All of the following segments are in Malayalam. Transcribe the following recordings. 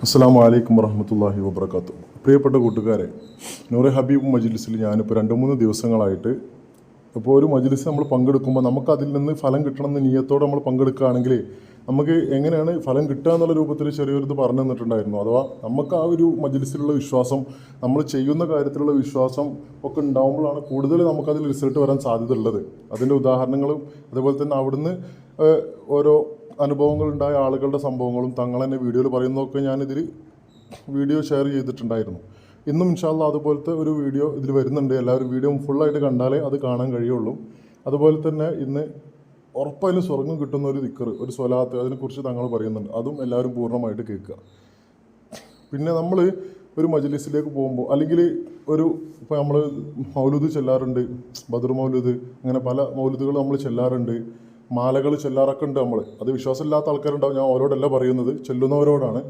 അസ്സാം വലൈക്കും വറഹമത്തല്ലാഹി വബർക്കാത്തു പ്രിയപ്പെട്ട കൂട്ടുകാരെ നൂറെ ഹബീബ് മജ്ലിസിൽ ഞാനിപ്പോൾ രണ്ട് മൂന്ന് ദിവസങ്ങളായിട്ട് ഇപ്പോൾ ഒരു മജ്ലിസ് നമ്മൾ പങ്കെടുക്കുമ്പോൾ നമുക്കതിൽ നിന്ന് ഫലം കിട്ടണമെന്ന് നീയത്തോടെ നമ്മൾ പങ്കെടുക്കുകയാണെങ്കിൽ നമുക്ക് എങ്ങനെയാണ് ഫലം കിട്ടുക എന്നുള്ള രൂപത്തിൽ ചെറിയൊരു ഇത് പറഞ്ഞു തന്നിട്ടുണ്ടായിരുന്നു. അഥവാ നമുക്ക് ആ ഒരു മജ്ലിസിലുള്ള വിശ്വാസം നമ്മൾ ചെയ്യുന്ന കാര്യത്തിലുള്ള വിശ്വാസം ഒക്കെ ഉണ്ടാകുമ്പോഴാണ് കൂടുതൽ നമുക്കതിൽ റിസൾട്ട് വരാൻ സാധ്യത ഉള്ളത് അതിന്റെ ഉദാഹരണങ്ങളും അതുപോലെ തന്നെ അവിടുന്ന് ഓരോ അനുഭവങ്ങളുണ്ടായ ആളുകളുടെ സംഭവങ്ങളും തങ്ങൾ തന്നെ വീഡിയോയിൽ പറയുന്നതൊക്കെ ഞാനിതിൽ വീഡിയോ ഷെയർ ചെയ്തിട്ടുണ്ടായിരുന്നു. ഇന്നും ഇൻഷാല്ല അതുപോലത്തെ ഒരു വീഡിയോ ഇതിൽ വരുന്നുണ്ട്. എല്ലാവരും വീഡിയോ ഫുള്ളായിട്ട് കണ്ടാലേ അത് കാണാൻ കഴിയുള്ളൂ. അതുപോലെ തന്നെ ഇന്ന് ഉറപ്പായാലും സ്വർഗം കിട്ടുന്ന ഒരു ദിക്കർ ഒരു സ്വലാത്ത് അതിനെക്കുറിച്ച് തങ്ങൾ പറയുന്നുണ്ട്. അതും എല്ലാവരും പൂർണമായിട്ട് കേൾക്കുക. പിന്നെ നമ്മൾ ഒരു മജ്ലിസിലേക്ക് പോകുമ്പോൾ അല്ലെങ്കിൽ ഒരു ഇപ്പോൾ നമ്മൾ മൗലൂദ് ചെല്ലാറുണ്ട് ബദർ മൗലൂദ് അങ്ങനെ പല മൗലൂദുകൾ നമ്മൾ ചെല്ലാറുണ്ട് മാലകൾ ചെല്ലാറൊക്കെ ഉണ്ട് നമ്മൾ അത് വിശ്വാസമില്ലാത്ത ആൾക്കാരുണ്ടാവും ഞാൻ അവരോടല്ല പറയുന്നത് ചെല്ലുന്നവരോടാണ്.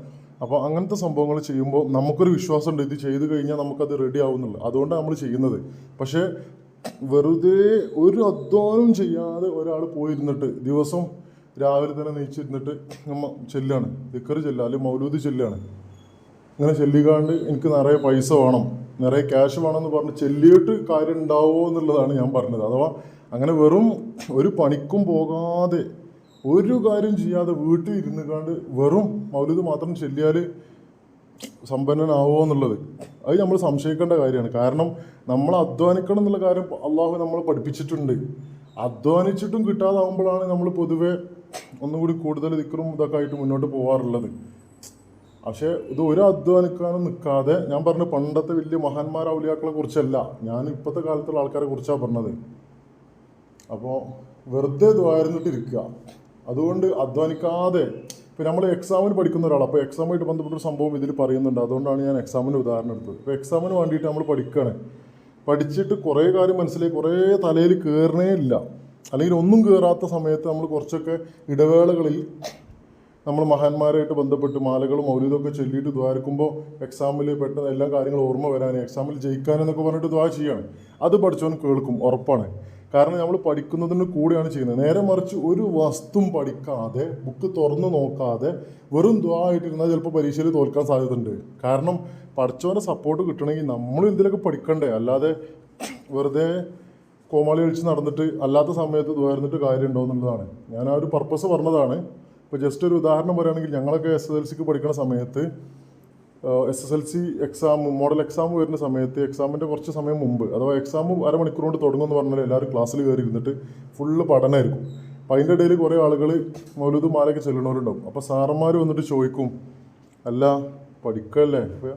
അപ്പോൾ അങ്ങനത്തെ സംഭവങ്ങൾ ചെയ്യുമ്പോൾ നമുക്കൊരു വിശ്വാസമുണ്ട് ഇത് ചെയ്ത് കഴിഞ്ഞാൽ നമുക്കത് റെഡി ആവുന്നുള്ളൂ. അതുകൊണ്ടാണ് നമ്മൾ ചെയ്യുന്നത്. പക്ഷേ വെറുതെ ഒരു അധ്വാനം ചെയ്യാതെ ഒരാൾ പോയിരുന്നിട്ട് ദിവസം രാവിലെ തന്നെ നെയ്ച്ചിരുന്നിട്ട് നമ്മ ചെല്ലാണ്. ദിക്കറ് ചെല്ലുക അല്ലെങ്കിൽ മൗലൂദ് ചെല്ലുകയാണ് ഇങ്ങനെ ചെല്ലിക്കാണ്ട് എനിക്ക് നിറയെ പൈസ വേണം നിറയെ ക്യാഷ് എന്ന് പറഞ്ഞ് ചെല്ലിയിട്ട് കാര്യം ഉണ്ടാവുമോ എന്നുള്ളതാണ് ഞാൻ പറഞ്ഞത്. അഥവാ അങ്ങനെ വെറും ഒരു പണിക്കും പോകാതെ ഒരു കാര്യം ചെയ്യാതെ വീട്ടിൽ ഇരുന്ന് കണ്ട് വെറും മൗലൂദ് മാത്രം ചെല്ലിയാൽ സമ്പന്നനാവുമോ എന്നുള്ളത്. അത് നമ്മൾ സംശയിക്കേണ്ട കാര്യമാണ്. കാരണം നമ്മൾ അധ്വാനിക്കണം എന്നുള്ള കാര്യം അള്ളാഹു നമ്മൾ പഠിപ്പിച്ചിട്ടുണ്ട്. അധ്വാനിച്ചിട്ടും കിട്ടാതാവുമ്പോഴാണ് നമ്മൾ പൊതുവെ ഒന്നുകൂടി കൂടുതൽ ദിക്കറും ഇതൊക്കെ ആയിട്ട് മുന്നോട്ട് പോകാറുള്ളത് പക്ഷേ ഇത് ഒരു അധ്വാനിക്കാനും നിൽക്കാതെ ഞാൻ പറഞ്ഞ പണ്ടത്തെ വലിയ മഹാന്മാർ ഔലിയാക്കളെ കുറിച്ചല്ല. ഞാൻ ഇപ്പോഴത്തെ കാലത്തുള്ള ആൾക്കാരെ കുറിച്ചാണ് പറഞ്ഞത്. അപ്പോൾ വെറുതെ ദ്വാരുന്നിട്ടിരിക്കുക അതുകൊണ്ട് അധ്വാനിക്കാതെ ഇപ്പം നമ്മൾ എക്സാമിന് പഠിക്കുന്ന ഒരാൾ അപ്പോൾ എക്സാമായിട്ട് ബന്ധപ്പെട്ടൊരു സംഭവം ഇതിൽ പറയുന്നുണ്ട്. അതുകൊണ്ടാണ് ഞാൻ എക്സാമിന് ഉദാഹരണം എടുത്തത്. ഇപ്പോൾ എക്സാമിന് വേണ്ടിയിട്ട് നമ്മൾ പഠിക്കുകയാണ് പഠിച്ചിട്ട് കുറേ കാര്യം മനസ്സിലായി കുറേ തലയിൽ കയറണേ ഇല്ല. അല്ലെങ്കിൽ ഒന്നും കയറാത്ത സമയത്ത് നമ്മൾ കുറച്ചൊക്കെ ഇടവേളകളിൽ നമ്മൾ മഹാന്മാരായിട്ട് ബന്ധപ്പെട്ട് മാലകളും മൗലിതൊക്കെ ചൊല്ലിയിട്ട് ദ്വാരക്കുമ്പോൾ എക്സാമിൽ പെട്ടെന്ന് എല്ലാ കാര്യങ്ങളും ഓർമ്മ വരാൻ എക്സാമിൽ ജയിക്കാനെന്നൊക്കെ പറഞ്ഞിട്ട് ദ്വാ ചെയ്യാണ്. അത് പഠിച്ചവൻ കേൾക്കും ഉറപ്പാണ്. കാരണം നമ്മൾ പഠിക്കുന്നതിന് കൂടെയാണ് ചെയ്യുന്നത്. നേരെ മറിച്ച് ഒരു വസ്തുവും പഠിക്കാതെ ബുക്ക് തുറന്ന് നോക്കാതെ വെറും ദ്വാ ആയിട്ടിരുന്നാൽ ചിലപ്പോൾ പരീക്ഷയിൽ തോൽക്കാൻ സാധ്യതയുണ്ട്. കാരണം പഠിച്ചവന്റെ സപ്പോർട്ട് കിട്ടണമെങ്കിൽ നമ്മൾ എന്തിലൊക്കെ പഠിക്കണ്ടേ. അല്ലാതെ വെറുതെ കോമാളി കളിച്ച് നടന്നിട്ട് അല്ലാത്ത സമയത്ത് ദ്വായിരുന്നിട്ട് കാര്യമുണ്ടോ എന്നുള്ളതാണ്. ഞാൻ ആ ഒരു പർപ്പസ് പറഞ്ഞതാണ്. ഇപ്പോൾ ജസ്റ്റ് ഒരു ഉദാഹരണം പറയുകയാണെങ്കിൽ ഞങ്ങളൊക്കെ എസ് എസ് എൽ സിക്ക് പഠിക്കുന്ന സമയത്ത് S S L C exam model exam വരുന്ന സമയത്ത് എക്സാമിന്റെ കുറച്ച് സമയം മുമ്പ് അഥവാ എക്സാം അരമണിക്കൂർ കൊണ്ട് തുടങ്ങുമെന്ന് പറഞ്ഞാൽ എല്ലാവരും ക്ലാസ്സിൽ കയറി ഇരുന്നിട്ട് ഫുള്ള് പഠനമായിരിക്കും അപ്പം അതിന്റെ ഇടയിൽ കുറേ ആളുകൾ മൗലൂദ് മാലയൊക്കെ ചെല്ലണവരുണ്ടാവും അപ്പോൾ സാറന്മാർ വന്നിട്ട് ചോദിക്കും അല്ല പഠിക്കല്ലേ? അപ്പോൾ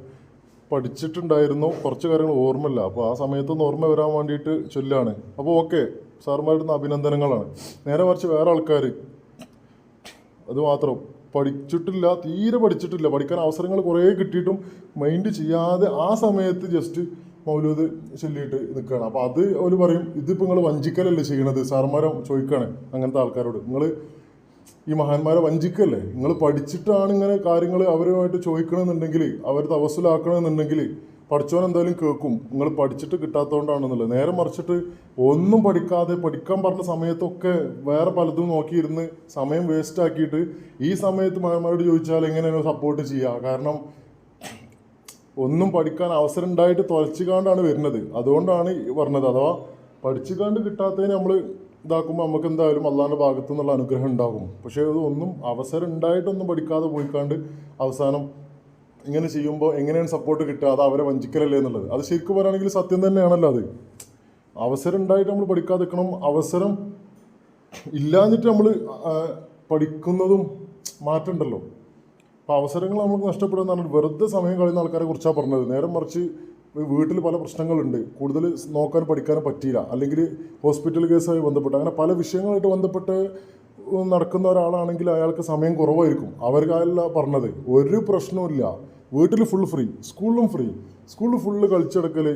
പഠിച്ചിട്ടുണ്ടായിരുന്നു കുറച്ച് കാര്യങ്ങൾ ഓർമ്മയില്ല. അപ്പോൾ ആ സമയത്തൊന്ന് ഓർമ്മ വരാൻ വേണ്ടിയിട്ട് ചൊല്ലാണ്. അപ്പോൾ ഓക്കെ സാറുമാരുടെ അഭിനന്ദനങ്ങളാണ്. നേരെ മറിച്ച് വേറെ ആൾക്കാർ അത് മാത്രം. പഠിച്ചിട്ടില്ല തീരെ പഠിച്ചിട്ടില്ല. പഠിക്കാൻ അവസരങ്ങൾ കുറേ കിട്ടിയിട്ടും മൈൻഡ് ചെയ്യാതെ ആ സമയത്ത് ജസ്റ്റ് മൗലൂദ് ചൊല്ലിയിട്ട് നിൽക്കുകയാണ്. അപ്പോൾ അത് അവർ പറയും ഇതിപ്പോൾ നിങ്ങൾ വഞ്ചിക്കലല്ലേ ചെയ്യണത്? സാർമാരെ ചോദിക്കുകയാണ് അങ്ങനത്തെ ആൾക്കാരോട്. നിങ്ങൾ ഈ മഹാന്മാരെ വഞ്ചിക്കല്ലേ? നിങ്ങൾ പഠിച്ചിട്ടാണ് ഇങ്ങനെ കാര്യങ്ങൾ അവരുമായിട്ട് ചോദിക്കണമെന്നുണ്ടെങ്കിൽ അവർ തവസ്സിലാക്കണമെന്നുണ്ടെങ്കിൽ പഠിച്ചവൻ എന്തായാലും കേൾക്കും. നിങ്ങൾ പഠിച്ചിട്ട് കിട്ടാത്തതുകൊണ്ടാണെന്നുള്ളത് നേരെ മറിച്ചിട്ട് ഒന്നും പഠിക്കാതെ പഠിക്കാൻ പറഞ്ഞ സമയത്തൊക്കെ വേറെ പലതും നോക്കിയിരുന്ന് സമയം വേസ്റ്റ് ആക്കിയിട്ട് ഈ സമയത്ത് മഴമാരോട് ചോദിച്ചാൽ എങ്ങനെയാണ് സപ്പോർട്ട് ചെയ്യുക കാരണം ഒന്നും പഠിക്കാൻ അവസരം ഉണ്ടായിട്ട് തുലച്ചുകാണ്ടാണ് വരുന്നത്. അതുകൊണ്ടാണ് പറഞ്ഞത്. അഥവാ പഠിച്ചുകാണ്ട് കിട്ടാത്തതിന് നമ്മൾ ഇതാക്കുമ്പോൾ നമുക്ക് എന്തായാലും അള്ളാന്റെ ഭാഗത്തു നിന്നുള്ള അനുഗ്രഹം ഉണ്ടാകും. പക്ഷേ അതൊന്നും അവസരം ഉണ്ടായിട്ടൊന്നും പഠിക്കാതെ പോയിക്കാണ്ട് അവസാനം ഇങ്ങനെ ചെയ്യുമ്പോൾ എങ്ങനെയാണ് സപ്പോർട്ട് കിട്ടുക? അത് അവരെ വഞ്ചിക്കലല്ലേ എന്നുള്ളത്. അത് ശരിക്കും പറയുകയാണെങ്കിൽ സത്യം തന്നെയാണല്ലോ അത്. അവസരം ഉണ്ടായിട്ട് നമ്മൾ പഠിക്കാതെ നിൽക്കണം. അവസരം ഇല്ലാഞ്ഞിട്ട് നമ്മൾ പഠിക്കുന്നതും മാറ്റമുണ്ടല്ലോ അപ്പോൾ അവസരങ്ങൾ നമുക്ക് നഷ്ടപ്പെടുന്നതാണ് വെറുതെ സമയം കളയുന്ന ആൾക്കാരെ കുറിച്ചാണ് പറഞ്ഞത്. നേരം മറിച്ച് വീട്ടിൽ പല പ്രശ്നങ്ങളുണ്ട്. കൂടുതൽ നോക്കാൻ പഠിക്കാനും പറ്റിയില്ല. അല്ലെങ്കിൽ ഹോസ്പിറ്റൽ കേസുമായി ബന്ധപ്പെട്ട്. അങ്ങനെ പല വിഷയങ്ങളായിട്ട് ബന്ധപ്പെട്ട് നടക്കുന്ന ഒരാളാണെങ്കിൽ അയാൾക്ക് സമയം കുറവായിരിക്കും. അവർക്കല്ല പറഞ്ഞത്. ഒരു പ്രശ്നവുമില്ല വീട്ടിൽ ഫുൾ ഫ്രീ സ്കൂളിലും ഫ്രീ സ്കൂളിൽ ഫുള്ള് കളിച്ചെടുക്കൽ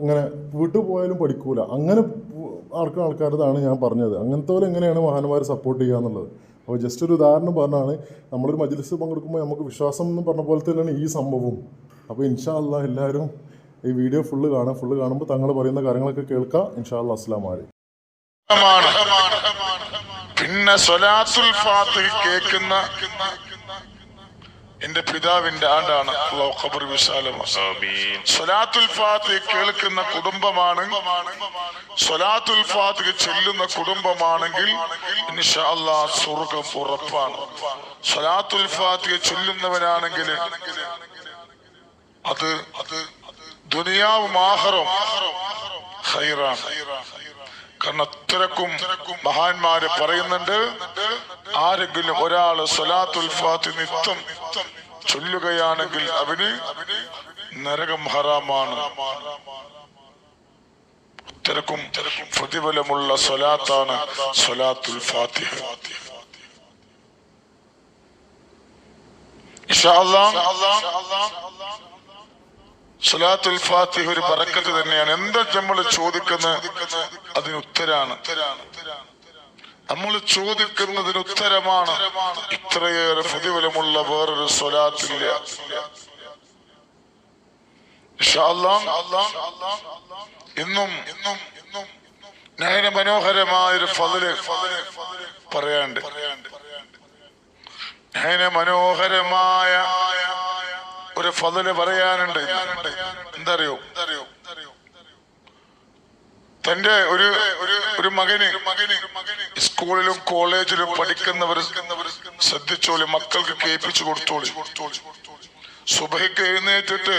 അങ്ങനെ വീട്ടിൽ പോയാലും പഠിക്കൂല. അങ്ങനെ ആർക്കും ആൾക്കാരതാണ് ഞാൻ പറഞ്ഞത്. അങ്ങനത്തെ പോലെ എങ്ങനെയാണ് മഹാന്മാരെ സപ്പോർട്ട് ചെയ്യുക എന്നുള്ളത്? അപ്പോൾ ജസ്റ്റ് ഒരു ഉദാഹരണം പറഞ്ഞാണ് നമ്മളൊരു മജ്ലിസ് പങ്കെടുക്കുമ്പോൾ നമുക്ക് വിശ്വാസം എന്ന് പറഞ്ഞ പോലെ തന്നെയാണ് ഈ സംഭവം അപ്പോൾ ഇൻഷാ അല്ലാ എല്ലാവരും ഈ വീഡിയോ ഫുള്ള് കാണാം. ഫുള്ള് കാണുമ്പോൾ തങ്ങൾ പറയുന്ന കാര്യങ്ങളൊക്കെ കേൾക്കാം. ഇൻഷാ അല്ലാ അസ്ലാം വലൈക്കും പിന്നെ സ്വലാത്തുൽ ഫാത്തിഹ് കേൾക്കുന്ന എന്റെ പിതാവിന്റെ ആണ്ടാണ് സ്വലാത്തുൽ ഫാത്തിഹ കേൾക്കുന്ന കുടുംബമാണ്. സ്വലാത്തുൽ ഫാത്തിഹ ചെല്ലുന്ന കുടുംബമാണെങ്കിൽ സ്വർഗം ഉറപ്പാണ്. സ്വലാത്തുൽ ഫാത്തിഹ ചൊല്ലുന്നവനാണെങ്കിൽ അത് അത് ദുനിയാവും ആഹറും ഹൈറാണ് കാരണം അത്രക്കും മഹാന്മാര് പറയുന്നുണ്ട് ആരെങ്കിലും ഒരാൾ സ്വലാത്തുൽ ഫാത്തി ചൊല്ലുകയാണെങ്കിൽ അവന് നരകം ഹറാമാണ്. തിരക്കും പ്രതിഫലമുള്ള സ്വലാത്താണ് സ്വലാത്തുൽ ഫാത്തിഹ. ഇൻഷാ അല്ലാഹ് സ്വലാത്തുൽ ഫാത്തിഹ ഒരു ബറക്കത്ത് തന്നെയാണ്. എന്താ നമ്മൾ ചോദിക്കുന്ന അതിന് ഉത്തരാണ്. നമ്മൾ ചോദിക്കുന്നതിന് ഉത്തരമാണ്. ഇത്രയേറെ പ്രതിഫലമുള്ള വേറൊരു സ്വലാത്തില്ല. ഇന്നും ഇന്നും ഇന്നും നയന മനോഹരമായ ഫതിൽ പറയാണ്ട് നയന മനോഹരമായ ഒരു ഫതിൽ പറയാനുണ്ട്. എന്തറിയോ? തന്റെ ഒരു ഒരു മകന് സ്കൂളിലും കോളേജിലും പഠിക്കുന്നവർ ശ്രദ്ധിച്ചോളി മക്കൾക്ക് കേൾപ്പിച്ചു കൊടുത്തോളി. സുബഹിക്ക് എഴുന്നേറ്റിട്ട്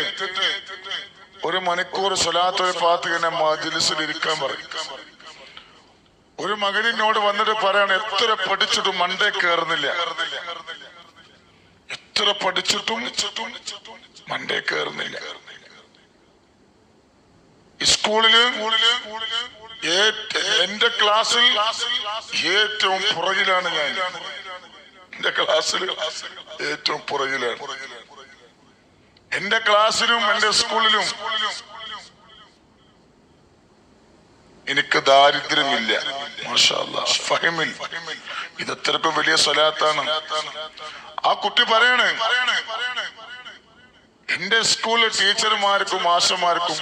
ഒരു മണിക്കൂർ സ്വലാത്തൊരു ഫാത്തിഹനെ മജിലിസിൽ ഇരിക്കാൻ പറയും. ഒരു മകനിനോട് വന്നിട്ട് പറയാണ് എത്ര പഠിച്ചിട്ടും മണ്ടേ കയറുന്നില്ല എത്ര പഠിച്ചിട്ടും മണ്ടേ കയറുന്നില്ല സ്കൂളിൽ എന്റെ ക്ലാസ്സിൽ ഏറ്റവും പുറകിലാണ് ഞാൻ. എന്റെ ക്ലാസ്സിൽ ഏറ്റവും പുറകിലാണ്. എന്റെ ക്ലാസ്സിലും എന്റെ സ്കൂളിലും എനിക്ക് ദാരിദ്ര്യമില്ല. ഫഹിമിൽ ഇത് അത്രക്കും വലിയ സ്വലാത്താണ്. ആ കുട്ടി പറയണേ എന്റെ സ്കൂളിലെ ടീച്ചർമാർക്കും മാഷന്മാർക്കും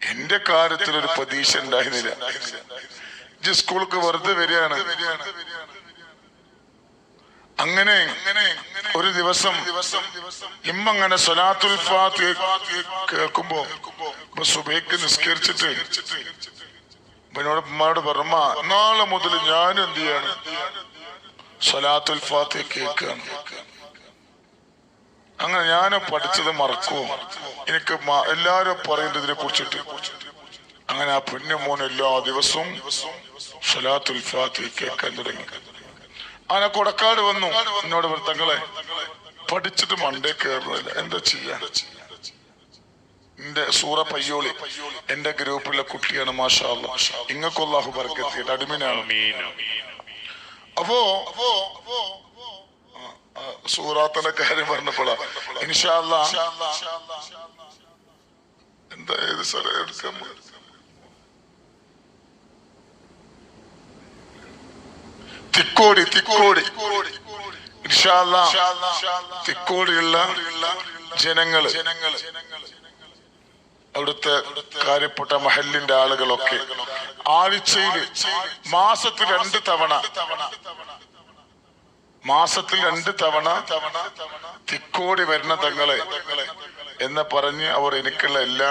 എന്റെ കാര്യത്തിൽ ഒരു പ്രതീക്ഷ ഉണ്ടായിരുന്നില്ല. സ്കൂൾക്ക് വെറുതെ വരികയാണ്. അങ്ങനെ ഒരു ദിവസം ഇമ്മങ്ങനെ സ്വലാത്തുൽ ഫാത്ത് കേൾക്കുമ്പോ സുബേക്ക് നിസ്കരിച്ചിട്ട് ഇവനോട് ഉമ്മാനോട് പറഞ്ഞ നാളെ മുതൽ ഞാൻ എന്ത് ചെയ്യാണ്? സ്വലാത്തുൽ ഫാത്ത് കേൾക്കുകയാണ്. അങ്ങനെ ഞാൻ പഠിച്ചത് മറക്കുമോ എനിക്ക് എല്ലാരും പറയുന്നതിനെ കുറിച്ചിട്ട്. അങ്ങനെ ആ പെണ്ണു മോൻ എല്ലാ ദിവസവും സ്വലാത്തുൽ ഫാത്ത് കേൾക്കാൻ തുടങ്ങി. അങ്ങനെ കൊടക്കാട് വന്നു. എന്നോട് വൃത്തങ്ങളെ പഠിച്ചിട്ട് മണ്ടേ കയറുന്നില്ല എന്താ ചെയ്യാ? എന്റെ സൂറ പയ്യോളി എന്റെ ഗ്രൂപ്പിലെ കുട്ടിയാണ് മാഷാ ഇങ്ങക്കൊല്ലാഹു ബർക്കത്തിയിട്ട് അടിമിനാണ് അപ്പോ സൂറാത്തന്റെ കാര്യം പറഞ്ഞപ്പോഴാ ഇൻഷാല്ല എന്താ ഏത് സ്ഥലം എടുക്കാൻ തിക്കോടി തിക്കോടി തിക്കോടിയുള്ള ജനങ്ങൾ അവിടുത്തെ കാര്യപ്പെട്ട മഹലിന്റെ ആളുകളൊക്കെ ആഴ്ചയിൽ മാസത്തിൽ രണ്ട് തവണ മാസത്തിൽ രണ്ട് തവണ തിക്കോടി വരുന്ന തങ്ങളെ എന്ന് പറഞ്ഞ് അവർ എനിക്കുള്ള എല്ലാ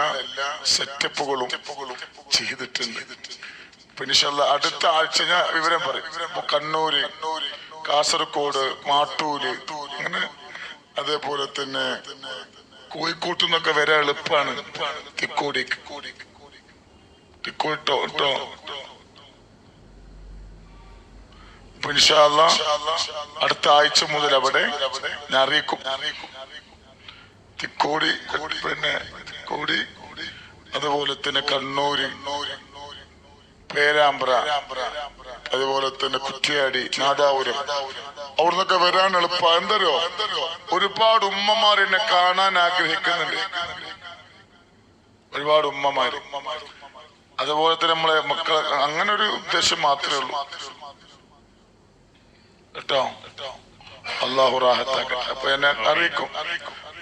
സെറ്റപ്പുകളും ചെയ്തിട്ടുണ്ട്. പിന്നെ ഇൻഷാല്ലാ അടുത്ത ആഴ്ച ഞാൻ വിവരം പറയും. കണ്ണൂര് കാസർഗോഡ് മാട്ടൂര് അങ്ങനെ അതേപോലെ തന്നെ കോഴിക്കോട്ട് നിന്നൊക്കെ വരാൻ എളുപ്പമാണ് തിക്കോടി. തിക്കോട്ടോ കേട്ടോ അടുത്ത ആഴ്ച മുതൽ അവിടെ ഞാൻ അറിയിക്കും. തിക്കോടി പിന്നെ തിക്കോടി അതുപോലെ തന്നെ കണ്ണൂര് പേരാമ്പ്ര. അതുപോലെ തന്നെ കുറ്റിയാടി നാദാപുരം. അവിടുന്നൊക്കെ വരാൻ എളുപ്പ. എന്തരോ ഒരുപാട് ഉമ്മമാർ എന്നെ കാണാൻ ആഗ്രഹിക്കുന്നുണ്ട്. ഒരുപാട് ഉമ്മമാര്. അതുപോലെ തന്നെ നമ്മളെ മക്കളെ അങ്ങനെ ഒരു ഉദ്ദേശം മാത്രമേ ഉള്ളൂ. കേട്ടോ? അള്ളാഹു അപ്പൊ എന്നെ അറിയിക്കും.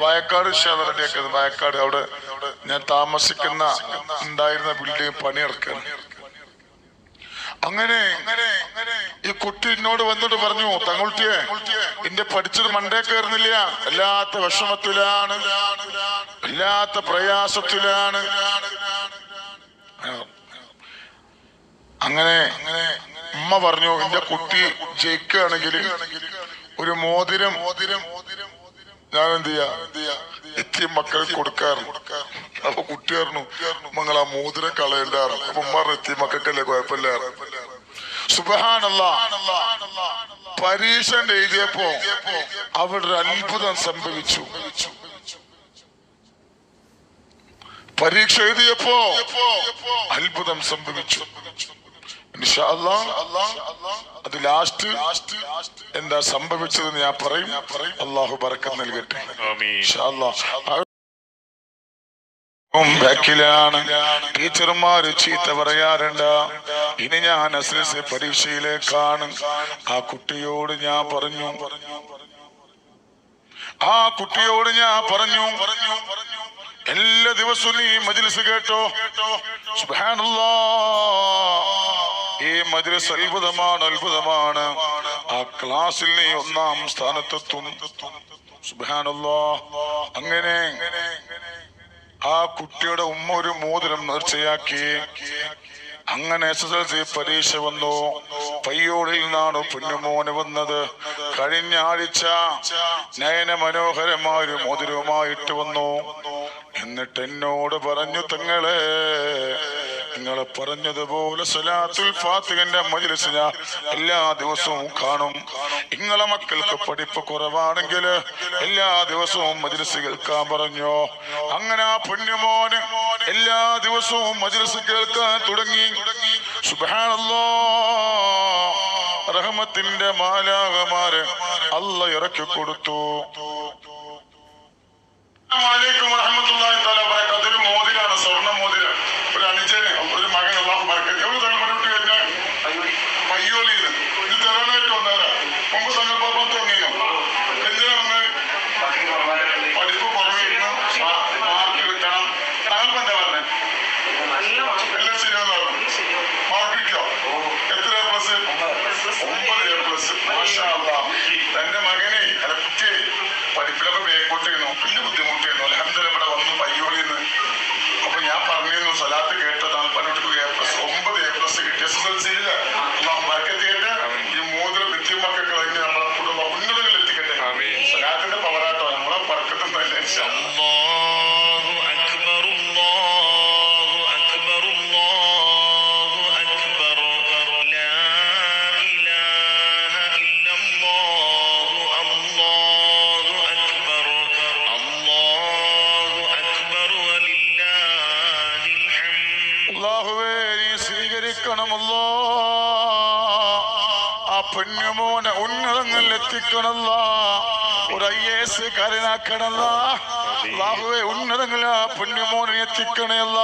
വയക്കാട് വായക്കാട് വയക്കാട് അവിടെ ഞാൻ താമസിക്കുന്ന ഉണ്ടായിരുന്ന ബിൽഡിംഗ് പണിയിറക്കാണ് അങ്ങനെ ഈ കുട്ടി എന്നോട് വന്നിട്ട് പറഞ്ഞു തങ്ങളുട്ടിയെ എന്റെ പഠിച്ചത് മണ്ടേ കയറുന്നില്ല. വല്ലാത്ത വിഷമത്തിലാണ്. വല്ലാത്ത പ്രയാസത്തിലാണ്. അങ്ങനെ ഉമ്മ പറഞ്ഞു എന്റെ കുട്ടി ജയിക്കുകയാണെങ്കിൽ ഒരു മോതിരം മോതിരം ഞാൻ എന്ത് ചെയ്യാ എത്തിയ മക്കൾക്ക് കൊടുക്കാറുണ്ട്. അപ്പൊ കുട്ടി പറഞ്ഞു മങ്ങൾ ആ മോതിരം കളയണ്ടാറ്. അപ്പൊ പറഞ്ഞു എത്തിയ മക്കൾക്കല്ലേ കുഴപ്പമില്ല പരീക്ഷ എഴുതിയപ്പോ അവിടെ ഒരു അത്ഭുതം സംഭവിച്ചു. പരീക്ഷ എഴുതിയപ്പോ അത്ഭുതം സംഭവിച്ചു. അത് ലാസ്റ്റ് എന്താ സംഭവിച്ചതെന്ന് ഞാൻ പറയും. അള്ളാഹു ബറക്കം നൽകട്ടെ. ബാക്കിലാണ്. ടീച്ചർമാര് ചീത്ത പറയാറുണ്ട്. ഇനി ഞാൻ എസ് എൽ സി പരീക്ഷയിലേക്കാണ്. ആ കുട്ടിയോട് ഞാൻ പറഞ്ഞു. ആ കുട്ടിയോട് ഞാൻ പറഞ്ഞു. എല്ലാ ദിവസവും നീ മജിലിസ് കേട്ടോ. സുബ്ഹാനല്ലാ. ഈ മജ്ലിസ് അത്ഭുതമാണ് അത്ഭുതമാണ്. ആ ക്ലാസ്സിൽ നീ ഒന്നാം സ്ഥാനത്തെത്തും. സുബാനല്ലോ അങ്ങനെ ആ കുട്ടിയുടെ ഉമ്മ ഒരു മോതിരം നേർച്ചയാക്കി അങ്ങനെ എസ് എസ് എൽ സി പരീക്ഷ വന്നു. പയ്യോളിൽ നിന്നാണ് പുന്നുമോന് വന്നത്. കഴിഞ്ഞ ആഴ്ച നയന മനോഹരമായ ഒരു മോതിരവുമായിട്ട് വന്നു. എന്നിട്ട് എന്നോട് പറഞ്ഞു തങ്ങളെ നിങ്ങൾ പറഞ്ഞതുപോലെ സലാത്തുൽ ഫാത്തിഹന്റെ മജ്ലിസ് ഞാൻ എല്ലാ ദിവസവും കാണും. നിങ്ങളെ മക്കൾക്ക് പഠിപ്പ് കുറവാണെങ്കിൽ എല്ലാ ദിവസവും മജ്ലിസ് കേൾക്കാൻ പറഞ്ഞു? അങ്ങനെ ആ പുണ്യമോന് എല്ലാ ദിവസവും മജ്ലിസ് കേൾക്കാൻ തുടങ്ങി. സുബ്ഹാനല്ലാ റഹ്മത്തിന്റെ മാലാകമാര് അല്ല ഇറക്കി കൊടുത്തു. പൊന്നുമോനെ ഉന്നതങ്ങളിൽ എത്തിക്കണല്ല. ഒരു ഐ എസ് കാരനാക്കണല്ല ബാഹുവെ ഉന്നതങ്ങളിൽ ആ പൊന്നുമോനെ എത്തിക്കണയല്ല.